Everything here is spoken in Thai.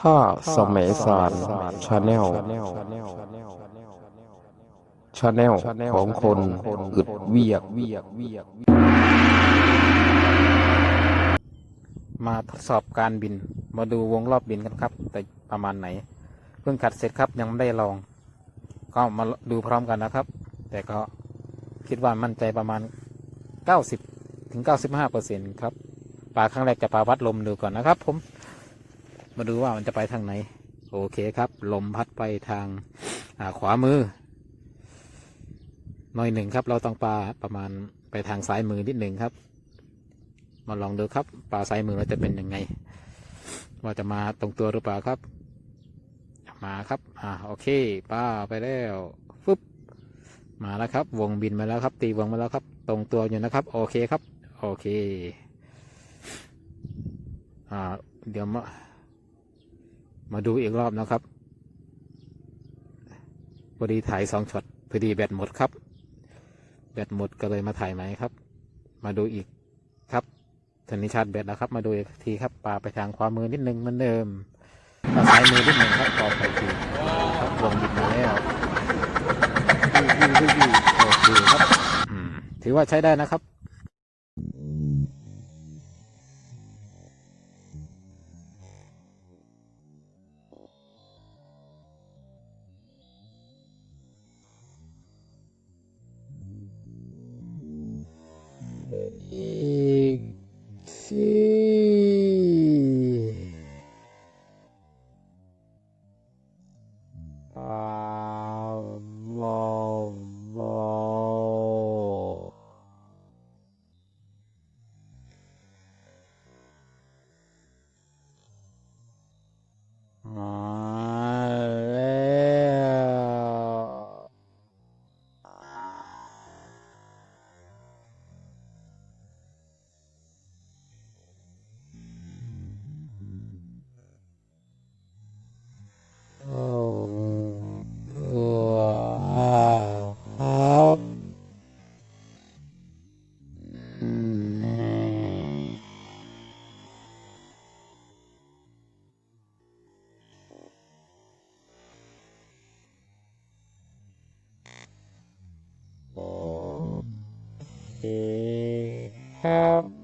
ถ้าสมัยสารชาแนลชาแนลของคนอึดเวียก มาทดสอบการบิน มาดูวงรอบบินกันครับ แต่ประมาณไหน เพิ่งขัดเสร็จครับยังไม่ได้ลอง ก็มาดูพร้อมกันนะครับ แต่ก็คิดว่ามั่นใจประมาณ 90ถึง95เปอร์เซ็นครับปลาครั้งแรกจะปลาวัดลมดูก่อนนะครับผม มาดูว่ามันจะไปทางไหน โอเคครับ ลมพัดไปทางาขวามือ หน่อยหนึ่งครับ เราต้องปลาประมาณไปทางซ้ายมือนิดหนึ่งครับ มาลองดูครับ ปลาซ้ายมือเราจะเป็นยังไง ว่าจะมาตรงตัวหรือเปล่าครับ มาครับ อ่า โอเคปลาไปแล้วฟึบมาแล้วครับ วงบินมาแล้วครับ ตีวงมาแล้วครับ ตรงตัวอยู่นะครับ โอเคครับ โอเค อ่า เดี๋ยวมา มาดูอีกรอบนะครับพอดีถ่ายสองช็อตพอดีแบตหมดครับ แบตหมดก็เลยมาถ่ายใหม่ครับ มาดูอีกครับทีนี้ชาร์จแบตแล้วครับ มาดูอีกทีครับปาไปทางขวามือนิดนึงเหมือนเดิมมาซ้ายมือนิดนึงครับต่อไปทีครับวงบินมาแล้ววิววิววิววิวโอเคครับอืมถือว่าใช้ได้นะครับ ที Hey, have...